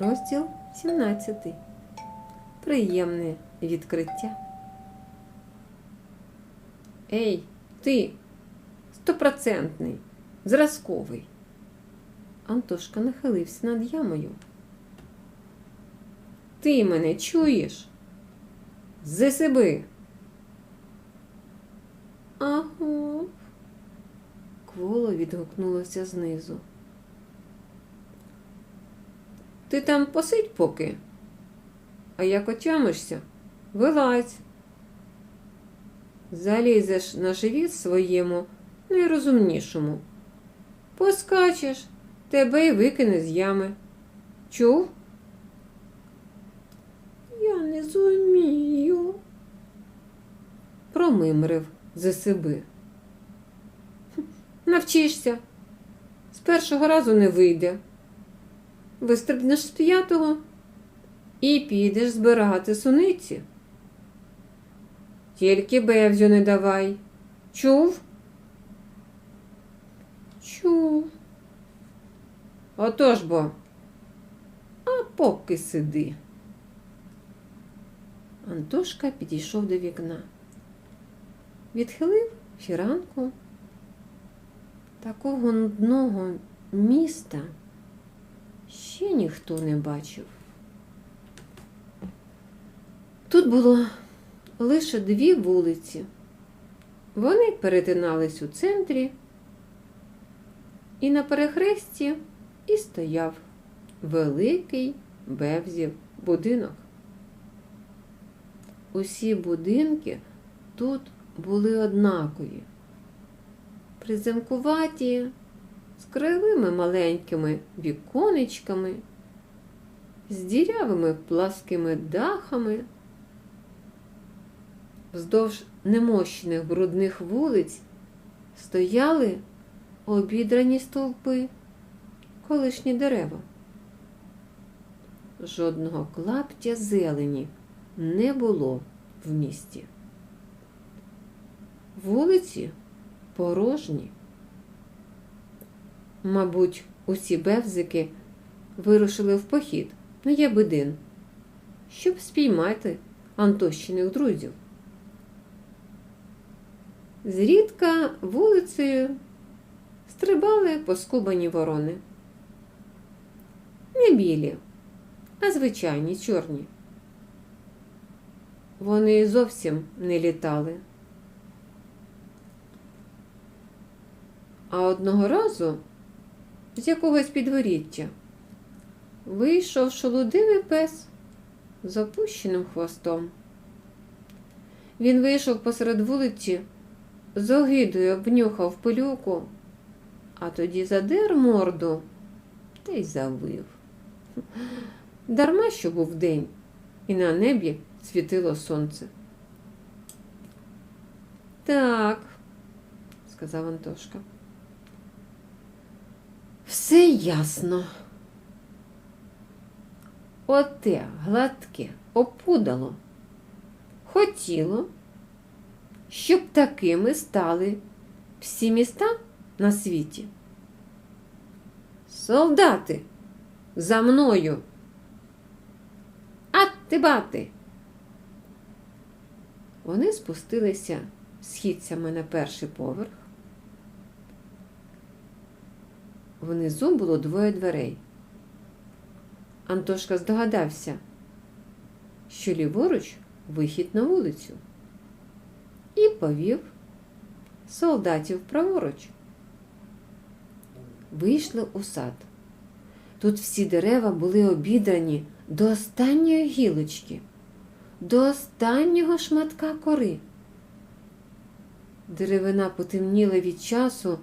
Розділ 17. Приємне відкриття. Ей, ти, стопроцентний, зразковий. Антошка нахилився над ямою. Ти мене чуєш? Зесиби. Ага. Кволо відгукнулося знизу. Ти там посидь поки, а як отямишся, вилазь. Залізеш на живіт своєму найрозумнішому. Поскачеш, тебе й викине з ями. Чув? Я не зумію, промимрив засиби. Навчишся. З першого разу не вийде. Вистрибнеш з п'ятого і підеш збирати суниці. Тільки бевзю не давай. Чув? Чув. Отож бо. А поки сиди. Антошка підійшов до вікна. Відхилив фіранку. Такого нудного міста ще ніхто не бачив. Тут було лише дві вулиці. Вони перетинались у центрі, і на перехресті і стояв великий бевзів будинок. Усі будинки тут були однакові, приземкуваті, з кривими маленькими віконечками, з дірявими пласкими дахами, вздовж немощених брудних вулиць стояли обідрані стовпи, колишні дерева. Жодного клаптя зелені не було в місті. Вулиці порожні. Мабуть, усі бевзики вирушили в похід на Ябедин, щоб спіймати Антощиних друзів. Зрідка вулицею стрибали поскубані ворони. Не білі, а звичайні чорні. Вони зовсім не літали. А одного разу з якогось підворіття вийшов шолудивий пес з опущеним хвостом. Він вийшов посеред вулиці, з огидою обнюхав пилюку, а тоді задер морду та й завив. Дарма що був день, і на небі світило сонце. Так, сказав Антошка. Все ясно. Оте гладке опудало. Хотіло, щоб такими стали всі міста на світі. Солдати, за мною. Аттибати. Вони спустилися східцями на перший поверх. Внизу було двоє дверей. Антошка здогадався, що ліворуч вихід на вулицю, і повів солдатів праворуч. Вийшли у сад. Тут всі дерева були обідрані до останньої гілочки, до останнього шматка кори. Деревина потемніла від часу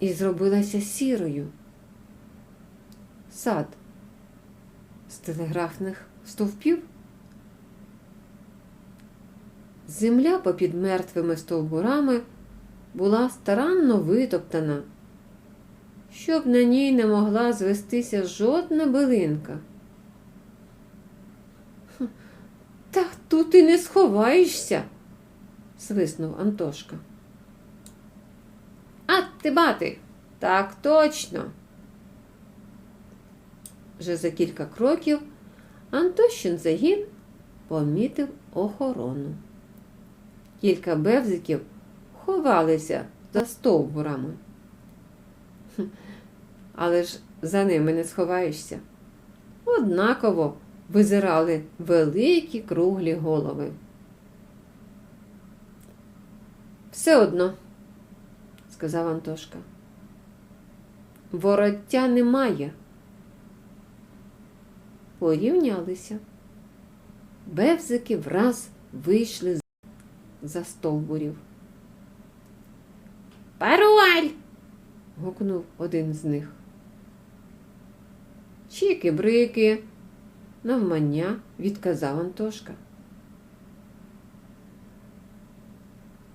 і зробилася сірою. Сад з телеграфних стовпів. Земля попід мертвими стовбурами була старанно витоптана, щоб на ній не могла звестися жодна билинка. Та тут і не сховаєшся, свиснув Антошка. А ти бати, так точно. Вже за кілька кроків Антощин загін помітив охорону. Кілька бевзиків ховалися за стовбурами. Але ж за ними не сховаєшся. Однаково визирали великі круглі голови. Все одно, сказав Антошка. Вороття немає. Порівнялися. Бевзики враз вийшли за стовбурів. Пароль! гукнув один з них. Чики-брики, навмання відказав Антошка.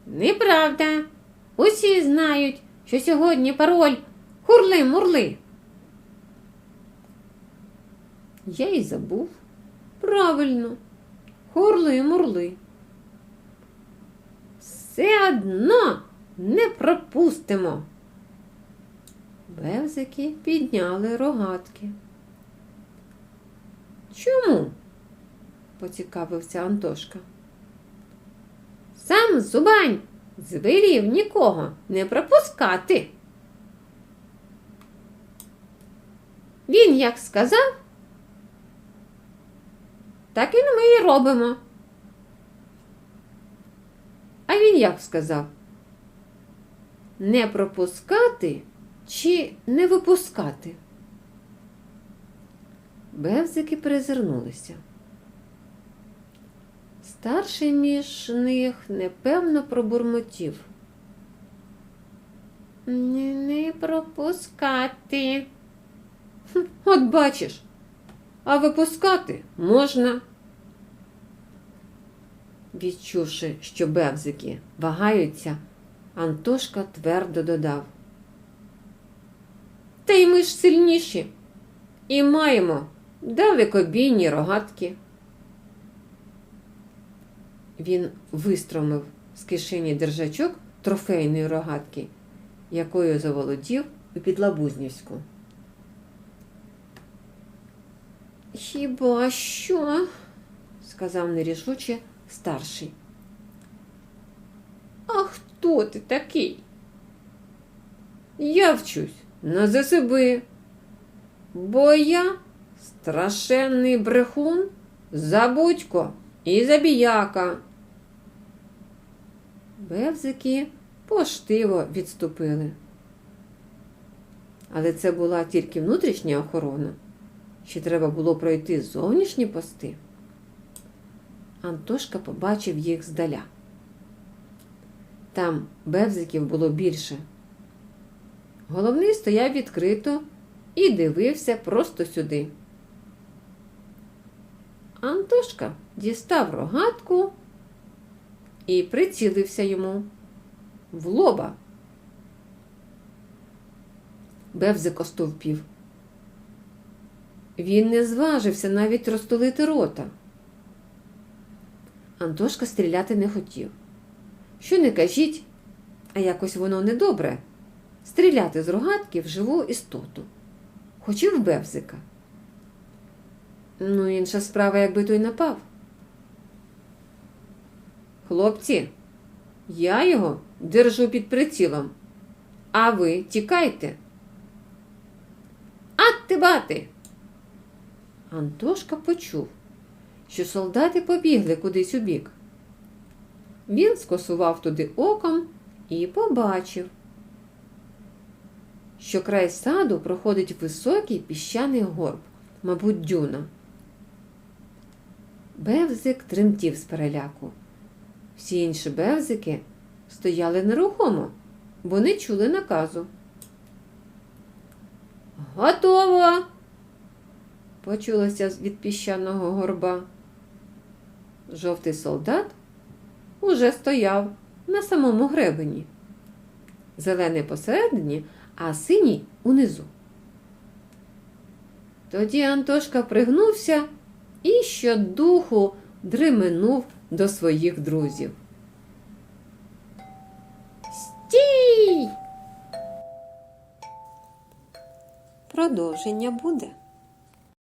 Неправда. Усі знають, що сьогодні пароль хурли-мурли. Я й забув. Правильно, хурли-мурли. Все одно не пропустимо. Бевзики підняли рогатки. Чому? поцікавився Антошка. Сам зубань звелів нікого не пропускати. Він як сказав, так і ми і робимо. А він як сказав? Не пропускати чи не випускати? Бевзики перезирнулися. Старший між них непевно пробурмотів. Не, пропускати. От бачиш, а випускати можна. Відчувши, що бевзики вагаються, Антошка твердо додав. Та й ми ж сильніші і маємо далекобійні рогатки. Він вистромив з кишені держачок трофейної рогатки, якою заволодів у Підлабузнівську. Хіба що? сказав нерішуче старший. А хто ти такий? Я вчусь на ЗСБ, бо я страшенний брехун, забудько і забіяка. Бевзики поштиво відступили. Але це була тільки внутрішня охорона. Ще треба було пройти зовнішні пости. Антошка побачив їх здаля. Там бевзиків було більше. Головний стояв відкрито і дивився просто сюди. Антошка дістав рогатку і прицілився йому в лоба. Бевзик остовпів. Він не зважився навіть розтулити рота. Антошка стріляти не хотів. Що не кажіть, а якось воно недобре стріляти з рогатки в живу істоту, хоч в Бевзика. Ну, інша справа, якби той напав. Хлопці, я його держу під прицілом, а ви тікайте. Ати бати! Антошка почув, що солдати побігли кудись у бік. Він скосував туди оком і побачив, що край саду проходить високий піщаний горб, мабуть, дюна. Бевзик тремтів з переляку. Всі інші бевзики стояли нерухомо, бо не чули наказу. Готово! почулося від піщаного горба. Жовтий солдат уже стояв на самому гребені. Зелений посередині, а синій унизу. Тоді Антошка пригнувся і щодуху дременув до своїх друзів. Стій! Продовження буде.